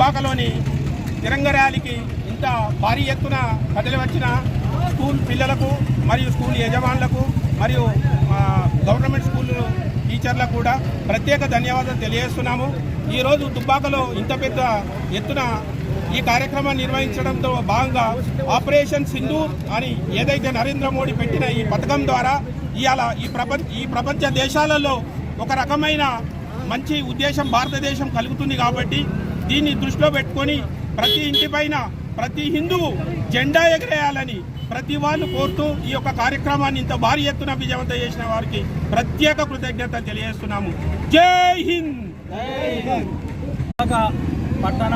దుబ్బాకలోని తిరంగ ర్యాలీకి ఇంత భారీ ఎత్తున కదలి వచ్చిన స్కూల్ పిల్లలకు మరియు స్కూల్ యజమానులకు మరియు గవర్నమెంట్ స్కూల్ టీచర్లకు కూడా ప్రత్యేక ధన్యవాదాలు తెలియజేస్తున్నాము. ఈరోజు దుబ్బాకలో ఇంత పెద్ద ఎత్తున ఈ కార్యక్రమాన్ని నిర్వహించడంతో భాగంగా ఆపరేషన్ సింధూర్ అని ఏదైతే నరేంద్ర మోడీ పెట్టిన ఈ పథకం ద్వారా ఇవాళ ఈ ప్రపంచ ఈ ప్రపంచ దేశాలలో ఒక రకమైన మంచి ఉద్దేశం భారతదేశం కలుగుతుంది కాబట్టి దీన్ని దృష్టిలో పెట్టుకొని ప్రతి ఇంటిపైన ప్రతి హిందువు జెండా ఎగరేయాలని ప్రతి వాళ్ళు కోరుతూ ఈ యొక్క కార్యక్రమాన్ని ఇంత భారీ ఎత్తున విజయవంతం చేసిన వారికి ప్రత్యేక కృతజ్ఞత తెలియజేస్తున్నాము. జై హింద్! పట్టణ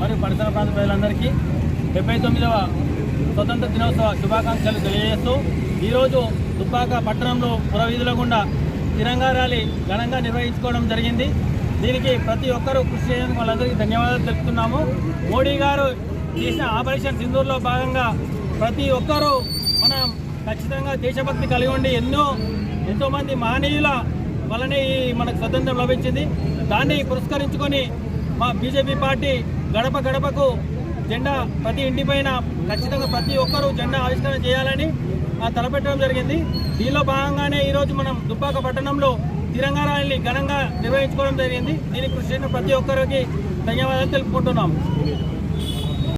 మరియు పరిసర ప్రాంత ప్రజలందరికీ డెబ్బై తొమ్మిదవ స్వతంత్ర దినోత్సవ శుభాకాంక్షలు తెలియజేస్తూ ఈరోజు దుబ్బాక పట్టణంలో పురవీధుల గుండా తిరంగా ర్యాలీ ఘనంగా నిర్వహించుకోవడం జరిగింది. దీనికి ప్రతి ఒక్కరూ కృషి చేయడానికి వాళ్ళందరికీ ధన్యవాదాలు తెలుపుతున్నాము. మోడీ గారు చేసిన ఆపరేషన్ సింధూర్లో భాగంగా ప్రతి ఒక్కరూ మనం ఖచ్చితంగా దేశభక్తి కలిగి ఉండి ఎన్నో ఎంతోమంది మహనీయుల వలనే ఈ మనకు స్వతంత్రం లభించింది. దాన్ని పురస్కరించుకొని మా బీజేపీ పార్టీ గడప గడపకు జెండా ప్రతి ఇంటిపైన ఖచ్చితంగా ప్రతి ఒక్కరూ జెండా ఆవిష్కరణ చేయాలని తలపెట్టడం జరిగింది. దీనిలో భాగంగానే ఈరోజు మనం దుబ్బాక పట్టణంలో తిరంగా ర్యాలీని ఘనంగా నిర్వహించుకోవడం జరిగింది. దీనికి కృషి చేసిన ప్రతి ఒక్కరికి ధన్యవాదాలు తెలుపుకుంటున్నాము.